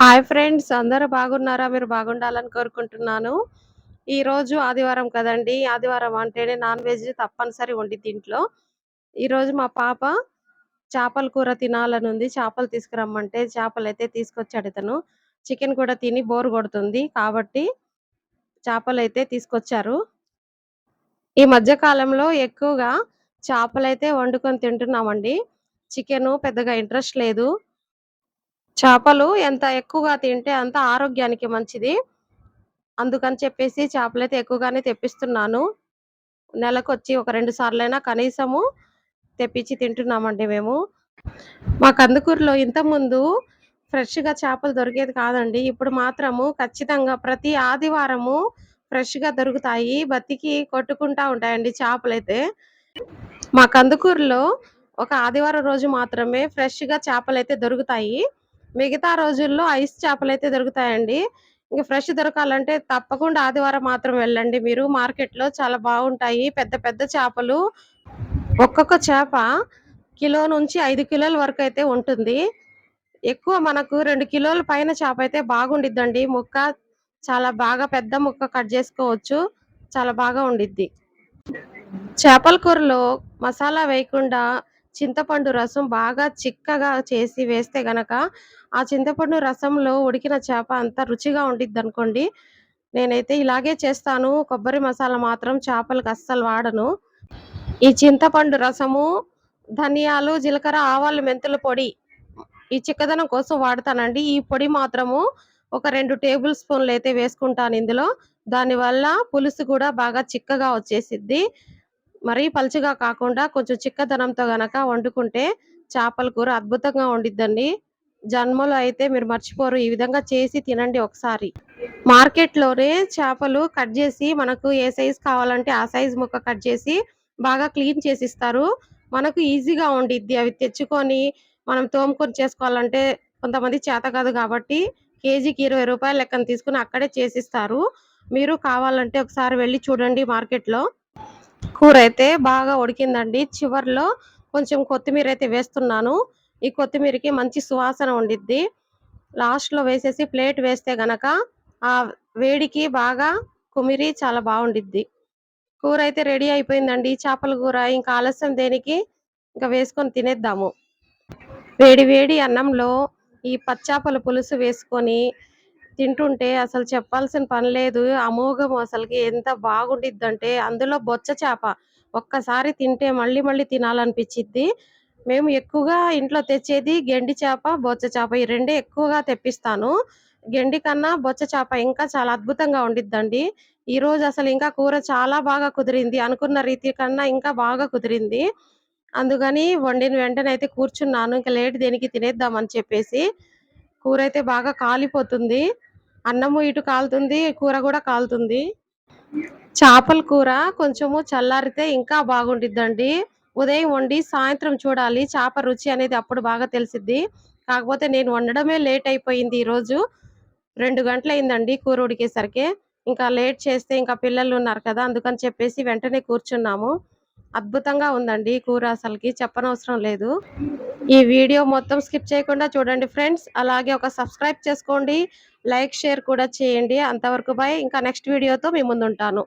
Hi friends అందరూ బాగున్నారా? మీరు బాగుండాలని కోరుకుంటున్నాను. ఈరోజు ఆదివారం కదండి. ఆదివారం అంటేనే నాన్ వెజ్ తప్పనిసరి వండిద్ది ఇంట్లో ఈరోజు మా పాప చేపల కూర తినాలని ఉంది. చేపలు తీసుకురమ్మంటే చేపలు అయితే తీసుకొచ్చాడు ఇతను. చికెన్ కూడా తిని బోర్ కొడుతుంది కాబట్టి చేపలు అయితే తీసుకొచ్చారు. ఈ మధ్య కాలంలో ఎక్కువగా చేపలు అయితే వండుకొని తింటున్నామండి. చికెన్ పెద్దగా ఇంట్రెస్ట్ లేదు. చేపలు ఎంత ఎక్కువగా తింటే అంత ఆరోగ్యానికి మంచిది. అందుకని చెప్పేసి చేపలు అయితే ఎక్కువగానే తెప్పిస్తున్నాను. నెలకు వచ్చి ఒక రెండు సార్లైనా కనీసము తెప్పించి తింటున్నామండి మేము. మా కందుకూరులో ఇంతకుముందు ఫ్రెష్గా చేపలు దొరికేది కాదండి. ఇప్పుడు మాత్రము ఖచ్చితంగా ప్రతి ఆదివారము ఫ్రెష్గా దొరుకుతాయి. బతికి కొట్టుకుంటా ఉంటాయండి చేపలు అయితే మా కందుకూరులో ఒక ఆదివారం రోజు మాత్రమే ఫ్రెష్గా చేపలు అయితే దొరుకుతాయి. మిగతా రోజుల్లో ఐస్ చేపలు అయితే దొరుకుతాయండి. ఇంకా ఫ్రెష్ దొరకాలంటే తప్పకుండా ఆదివారం మాత్రం వెళ్ళండి. మీరు మార్కెట్లో చాలా బాగుంటాయి. పెద్ద పెద్ద చేపలు. ఒక్కొక్క చేప కిలో నుంచి ఐదు కిలోల వరకు అయితే ఉంటుంది. ఎక్కువ మనకు రెండు కిలోల పైన చేప అయితే బాగుండిద్దండి. ముక్క చాలా బాగా పెద్ద ముక్క కట్ చేసుకోవచ్చు. చాలా బాగా ఉండిద్ది. చేపల కూరలో మసాలా వేయకుండా చింతపండు రసం బాగా చిక్కగా చేసి వేస్తే గనక ఆ చింతపండు రసంలో ఉడికిన చేప అంత రుచిగా ఉండిద్ది అనుకోండి నేనైతే ఇలాగే చేస్తాను. కొబ్బరి మసాలా మాత్రం చేపలకు అస్సలు వాడను. ఈ చింతపండు రసము ధనియాలు జీలకర్ర ఆవాలు మెంతుల పొడి ఈ చిక్కదనం కోసం వాడతానండి. ఈ పొడి మాత్రము ఒక రెండు టేబుల్ స్పూన్లు అయితే వేసుకుంటాను ఇందులో. దానివల్ల పులుసు కూడా బాగా చిక్కగా వచ్చేసిద్ది. మరీ పలుచగా కాకుండా కొంచెం చిక్కదనంతో గనక వండుకుంటే చేపల కూర అద్భుతంగా వండిద్దండి. జన్మలో అయితే మీరు మర్చిపోరు. ఈ విధంగా చేసి తినండి ఒకసారి. మార్కెట్లోనే చేపలు కట్ చేసి మనకు ఏ సైజ్ కావాలంటే ఆ సైజ్ ముక్క కట్ చేసి బాగా క్లీన్ చేసి ఇస్తారు మనకు ఈజీగా ఉండిద్ది అవి తెచ్చుకొని మనం తోముకొని చేసుకోవాలంటే కొంతమంది చేత కాదు కాబట్టి కేజీకి ఇరవై రూపాయలు లెక్కన తీసుకుని అక్కడే చేసిస్తారు. మీరు కావాలంటే ఒకసారి వెళ్ళి చూడండి మార్కెట్లో కూర అయితే బాగా ఉడికిందండి. చివర్లో కొంచెం కొత్తిమీర అయితే వేస్తున్నాను. ఈ కొత్తిమీరకి మంచి సువాసన ఉండిద్ది. లాస్ట్లో వేసేసి ప్లేట్ వేస్తే గనక ఆ వేడికి బాగా కుమిరి చాలా బాగుండిద్ది. కూర అయితే రెడీ అయిపోయిందండి. చేపల కూర ఇంకా ఆలస్యం దేనికి ఇంకా వేసుకొని తినేద్దాము. వేడి వేడి అన్నంలో ఈ పచ్చాపల పులుసు వేసుకొని తింటుంటే అసలు చెప్పాల్సిన పని లేదు. అమోఘం అసలుకి ఎంత బాగుండిద్దంటే అందులో బొచ్చ చేప ఒక్కసారి తింటే మళ్ళీ మళ్ళీ తినాలనిపించిద్ది. మేము ఎక్కువగా ఇంట్లో తెచ్చేది గెండి చేప బొచ్చ చేప ఈ రెండే ఎక్కువగా తెప్పిస్తాను. గెండి కన్నా బొచ్చ చేప ఇంకా చాలా అద్భుతంగా ఉండిద్దండి. ఈ రోజు అసలు ఇంకా కూర చాలా బాగా కుదిరింది. అనుకున్న రీతి కన్నా ఇంకా బాగా కుదిరింది. అందుకని వండిన వెంటనే అయితే కూర్చున్నాను. ఇంకా లేట్ దేనికి తినేద్దామని చెప్పేసి కూర అయితే బాగా కాలిపోతుంది. అన్నము ఇటు కాలుతుంది కూర కూడా కాలుతుంది. చేపల కూర కొంచెము చల్లారితే ఇంకా బాగుండిద్దండి. ఉదయం వండి సాయంత్రం చూడాలి. చేప రుచి అనేది అప్పుడు బాగా తెలిసిద్ది. కాకపోతే నేను వండడమే లేట్ అయిపోయింది ఈరోజు. రెండు గంటలు అయిందండి కూర ఉడికేసరికి. ఇంకా లేట్ చేస్తే ఇంకా పిల్లలు ఉన్నారు కదా అందుకని చెప్పేసి వెంటనే కూర్చున్నాము. అద్భుతంగా ఉందండి కూర అసలుకి చెప్పనవసరం లేదు. ఈ వీడియో మొత్తం స్కిప్ చేయకుండా చూడండి ఫ్రెండ్స్. అలాగే ఒక సబ్స్క్రైబ్ చేసుకోండి. లైక్ షేర్ కూడా చేయండి. అంతవరకు బాయ్. ఇంకా నెక్స్ట్ వీడియోతో మీ ముందుంటాను.